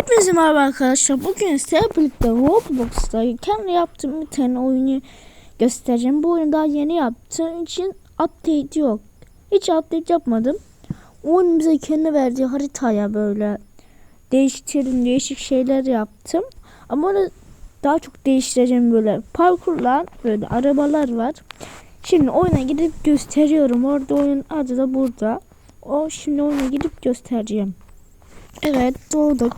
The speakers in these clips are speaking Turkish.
Hepinize merhaba arkadaşlar. Bugün sizlerle birlikte Roblox'ta kendi yaptığım bir tane oyunu göstereceğim. Bu oyunu daha yeni yaptığım için update yok. Hiç update yapmadım. Oyun bize kendi verdiği haritaya böyle değiştirdim, değişik şeyler yaptım. Ama onu daha çok değiştireceğim böyle parkurlar, böyle arabalar var. Şimdi oyuna gidip gösteriyorum. Orada oyun adı da burada. O şimdi oyuna gidip göstereceğim. Evet doğduk.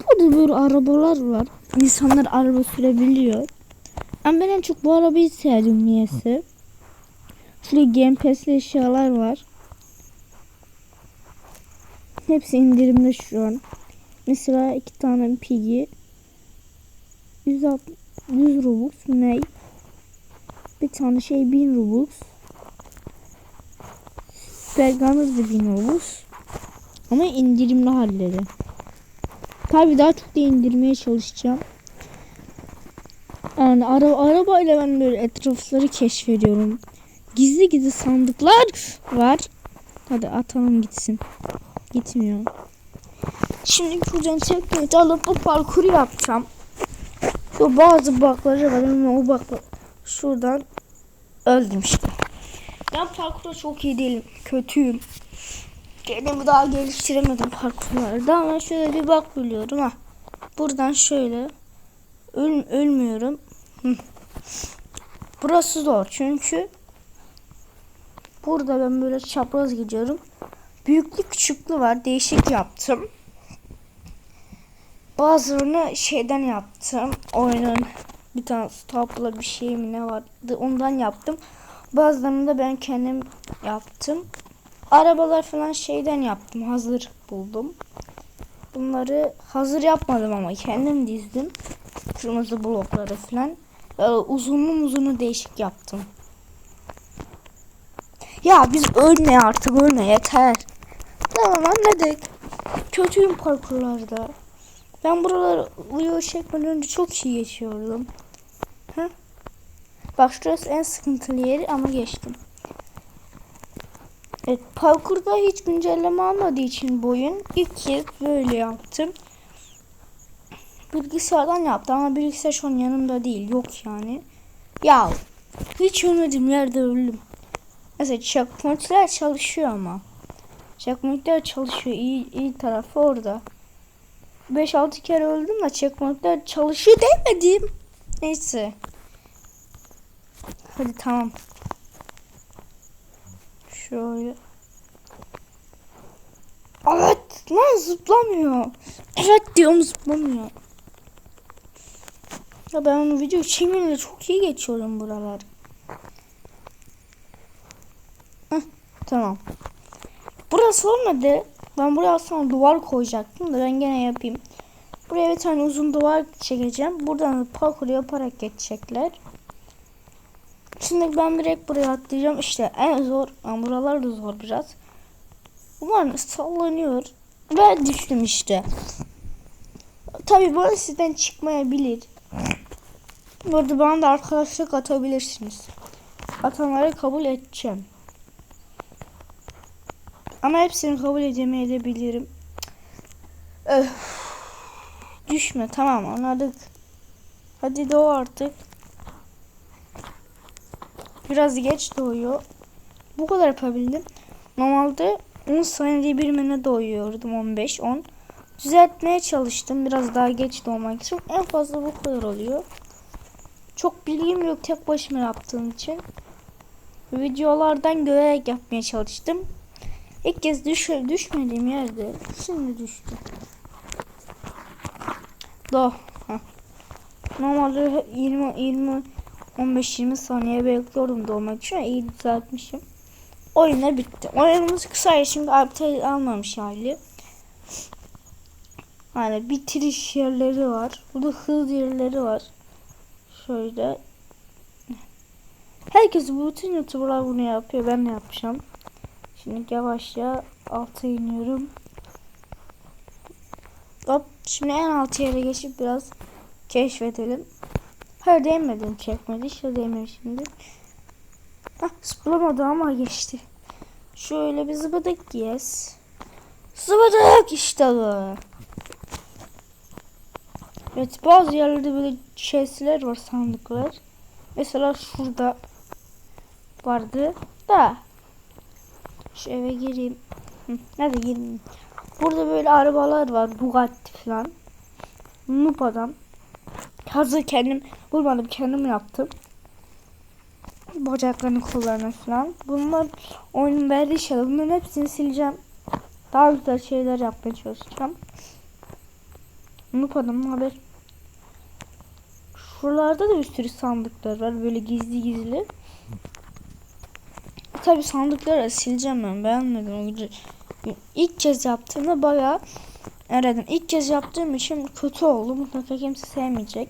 Burada böyle arabalar var. İnsanlar araba sürebiliyor. Ama ben en çok bu arabayı sevdim niyeyse. Şurada Game Pass'li eşyalar var. Hepsi indirimde şu an. Mesela iki tane. 160, 100 Robux ne? Bir tane şey 1000 Robux. Bergamır da 1000 Robux. Ama indirimli halleri. Tabii daha çok da indirmeye çalışacağım. Yani ara, arabayla ben böyle etrafları keşfediyorum. Gizli gizli sandıklar var. Hadi atalım gitsin. Gitmiyor. Şimdi buradan checkpoint alıp bu parkuru yapacağım. Şu bazı bakları var ama o baklar şuradan öldüm işte. Ben parkurda çok iyi değilim. Kötüyüm. Kendimi daha geliştiremedim parkurlarda ama şöyle bir bak biliyorum ha. Buradan şöyle öl ölmüyorum. Burası zor çünkü burada ben böyle çapraz gidiyorum. Büyüklü küçüklü var. Değişik yaptım. Bazılarını şeyden yaptım. Oyunun bir tane stopla bir şey mi ne vardı ondan yaptım. Bazılarını da ben kendim yaptım. Arabalar falan şeyden yaptım. Hazır buldum. Bunları hazır yapmadım ama kendim dizdim. Kırmızı blokları falan. Böyle uzunlu uzunu değişik yaptım. Ya biz ölme artık ölme yeter. Tamam anladık. Kötüyüm parkurlarda. Ben buraları uyuyor çekmeden önce çok iyi geçiyordum. Ha? Bak şurası en sıkıntılı yeri ama geçtim. Evet, parkurda hiç güncelleme almadığı için bu oyun ilk kez böyle yaptım. Bilgisayardan yaptım ama bilgisayar şu an yanımda değil. Yok yani. Ya hiç ölmedim yerde öldüm. Mesela checkpointler çalışıyor ama. Checkpointler çalışıyor. İyi, iyi tarafı orada. 5-6 kere öldüm de checkpointler çalışıyor demedim. Neyse. Hadi tamam. Şöyle. Evet lan zıplamıyor. Evet diyorum zıplamıyor. Ya ben onu video çekmeyle çok iyi geçiyorum buralar. Heh, tamam. Burası olmadı. Ben buraya aslında duvar koyacaktım da ben gene yapayım. Buraya bir tane uzun duvar çekeceğim. Buradan da parkur yaparak geçecekler. Şimdi ben direkt buraya atlayacağım. İşte en zor. Ama buralar da zor biraz. Umarım sallanıyor. Ve düştüm işte. Tabi bu sizden çıkmayabilir. Burada bana da arkadaşlık atabilirsiniz. Atanları kabul edeceğim. Ama hepsini kabul edemeyebilirim. Öf. Düşme tamam anladık. Hadi doğ artık. Biraz geç doğuyor. Bu kadar yapabildim. Normalde 10 saniyede bir mene doğuyordum 15 10. Düzeltmeye çalıştım biraz daha geç doğmak için. En fazla bu kadar oluyor. Çok bilgim yok tek başıma yaptığım için. Videolardan görerek yapmaya çalıştım. İlk kez düş düşmediğim yerde şimdi düştüm. Doğ. Normalde 20 20 15-20 saniye bekliyordum doğmak için. İyi düzeltmişim. Oyuna bitti. Oyunumuz kısa şimdi update almamış hali. Yani bitiriş yerleri var. Burada hız yerleri var. Şöyle. Herkes bütün youtuberlar bunu yapıyor. Ben de yapacağım. Şimdi yavaşça alta iniyorum. Hop. Şimdi en alt yere geçip biraz keşfedelim. Değmedim çekmedi. İşte değmiyor şimdi. Hah zıplamadı ama geçti. Şöyle bir zıbıdık yes. Zıbıdık işte bu. Evet bazı yerlerde böyle chestler var sandıklar. Mesela şurada vardı da şu eve gireyim. Hı, Hadi gireyim. Burada böyle arabalar var. Bugatti falan. Noob adam. Hazır kendim bulmadım kendim yaptım. Bacaklarını kollarını falan. Bunlar oyunun verdiği şeyler. Bunların hepsini sileceğim. Daha güzel şeyler yapmaya çalışacağım. Adam haber. Şuralarda da bir sürü sandıklar var. Böyle gizli gizli. Tabi sandıkları sileceğim ben. Beğenmedim. İlk kez yaptığımda bayağı aradım. İlk kez yaptığım için kötü oldu. Mutlaka kimse sevmeyecek.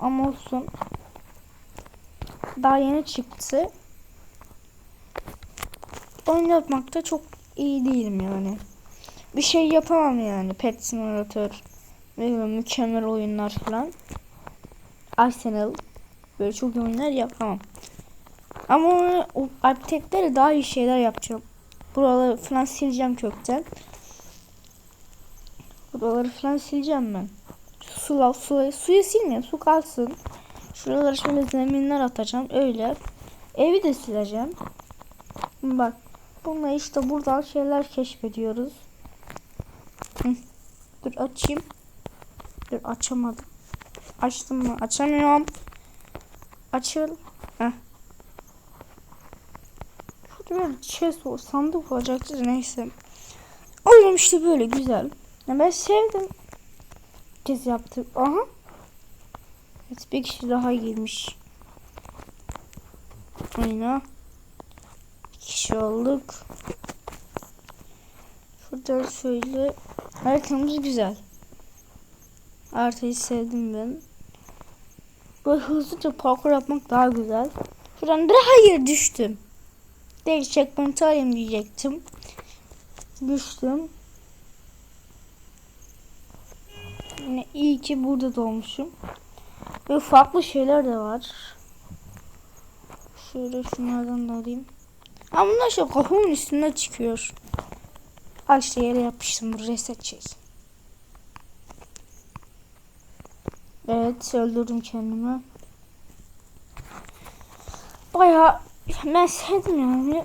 Ama olsun. Daha yeni çıktı. Oyun yapmakta çok iyi değilim yani. Bir şey yapamam yani. Pet Simulator. Mükemmel oyunlar falan. Arsenal. Böyle çok iyi oyunlar yapamam. Ama o update'lere daha iyi şeyler yapacağım. Buraları falan sileceğim kökten. Buraları falan sileceğim ben. Su, su, suyu silmeyeyim. Su kalsın. Şuralara şöyle zeminler atacağım. Öyle. Evi de sileceğim. Bak. Bununla işte buradan şeyler keşfediyoruz. Dur açayım. Dur açamadım. Açtım mı? Açamıyorum. Açıl. Heh. Şurada böyle o sandık olacaktı neyse. Oyun işte böyle güzel. Ya ben sevdim. Kez yaptık. Aha. Evet bir kişi daha girmiş. Oyuna. Bir kişi olduk. Şuradan şöyle. Haritamız güzel. Haritayı sevdim ben. Böyle hızlıca parkur yapmak daha güzel. Şuradan da hayır düştüm. Değil checkpoint alayım diyecektim. Düştüm. Yine iyi ki burada doğmuşum. Ve farklı şeyler de var. Şöyle şunlardan da alayım. Ama bunlar şu kafamın üstüne çıkıyor. İşte yere yapıştım. Reset şey. Evet öldürdüm kendimi. Bayağı ben sevdim yani.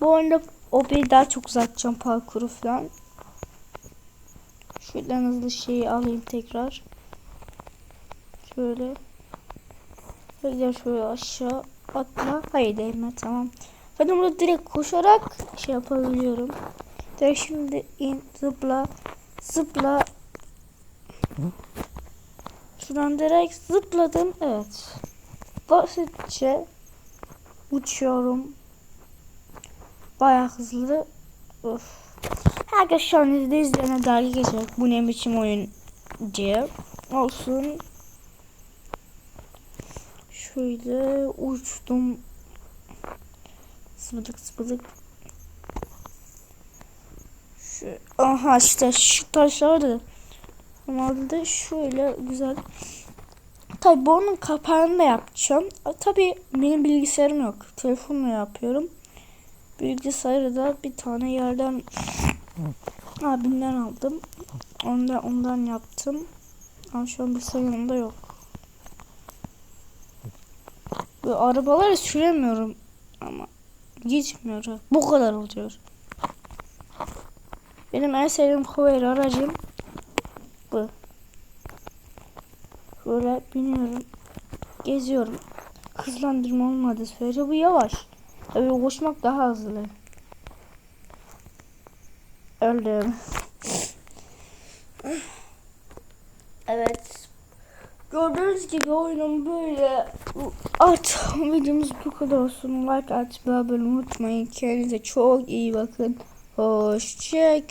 Bu oyunda o bir daha çok uzatacağım parkuru falan. Şuradan hızlı şeyi alayım tekrar. Şöyle. Şöyle şöyle aşağı atla. Hayır değme tamam. Ben burada direkt koşarak şey yapabiliyorum. Direkt şimdi in zıpla zıpla. Şuradan direkt zıpladım. Evet. Basitçe uçuyorum. Bayağı hızlı. Of. Herkes şu an izle izleyene dalga geçecek. Bu ne biçim oyun diye. Olsun. Şöyle uçtum. Sıvıdık sıvıdık. Şu, aha işte şu taşlardı. Normalde şöyle güzel. Tabi bunun kapağını da yapacağım. Tabi benim bilgisayarım yok. Telefonla yapıyorum. Bilgisayarı da bir tane yerden abimden aldım. Ondan ondan yaptım. Ama şu an bilgisayarımda yok. Ve arabaları süremiyorum ama gitmiyor. Bu kadar oluyor. Benim en sevdiğim favori aracım bu. Böyle biniyorum. Geziyorum. Hızlandırma olmadı sürece bu yavaş. Tabii koşmak daha hızlı. Öldüm. Evet. Gördüğünüz gibi oyunum böyle. Artık videomuz bu kadar olsun. Like atmayı, abone unutmayın. Kendinize çok iyi bakın. Hoşçakalın.